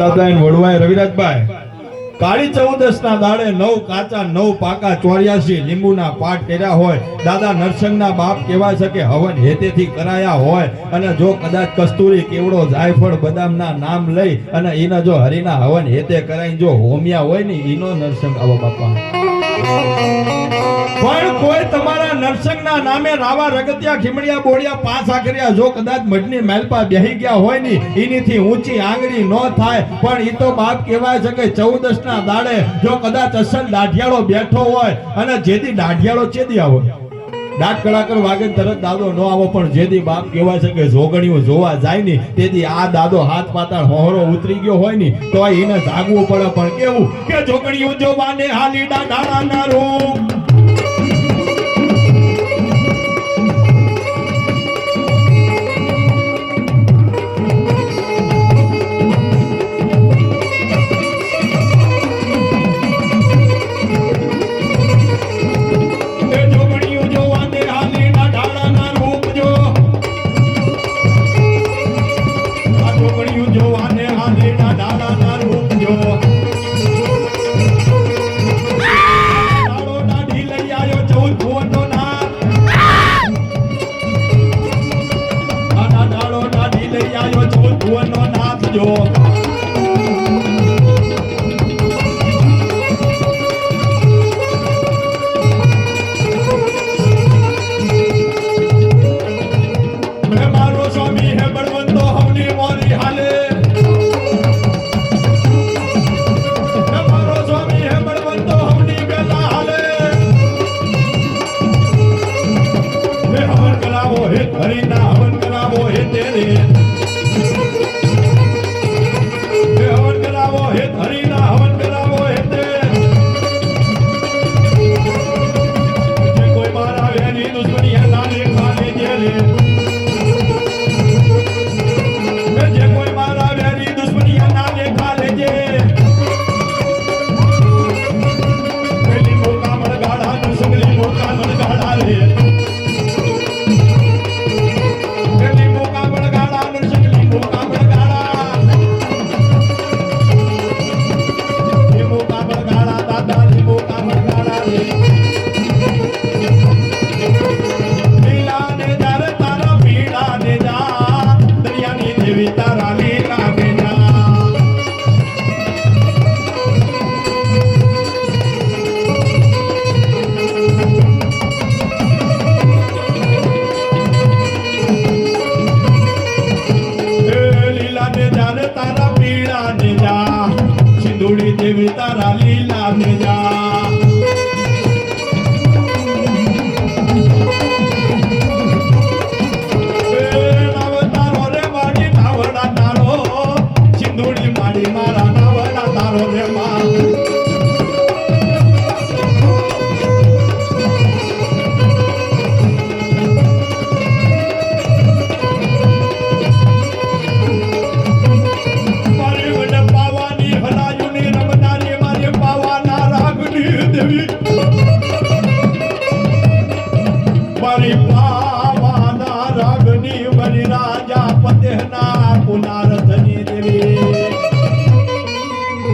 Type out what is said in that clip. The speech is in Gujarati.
દાદા વડવાય રવિરાજભાઈ, કાળી ચૌદસ ના દાડે નવ કાચા, નવ પાકા ચોર્યાસી લીંબુના પાઠ કર્યા હોય, દાદા નરસંગના બાપ કહેવાય છે કે હવન હેતેથી કરાયા હોય, અને જો કદાચ કસ્તુરી, કેવડો જાયફળ બદામના નામ લઈ, અને એને જો હરિના હવન હેતે કરાઈને જો હોમિયા હોય ને એનો નરસંગ આવો બાપા. પણ કોઈ તમારા નરસંગના નામે રાવા, રગતિયા, ખીમડિયા, બોડિયા પાસ આખરિયા. જો કદાચ મઢની મેલપા બેહી ગયા હોયની એનીથી ઊંચી આંગળી ન થાય, પણ ઈ તો બાપ કહેવાય છે કે ચૌદસ ના દાડે જો કદાચ અસલ દાઢિયાળો બેઠો હોય, અને જેથી દાઢિયાળો ચેદી આવો? દાંત કડાકર વાગે તરત દાદો ન આવો, પણ જેથી બાપ કહેવાય છે કે જોગણીઓ જોવા જાય ની, તેથી આ દાદો હાથ પાતાળ હોહરો ઉતરી ગયો હોયની તો એને જાગવું પડે. પણ કેવું? કે જોગણીઓ જોવાને હાલી દાડાના રૂપ હવન કરાવો હે હરિના તારા પીળા ને જા. સિંદુડી દેવી તારા લીલા দেবী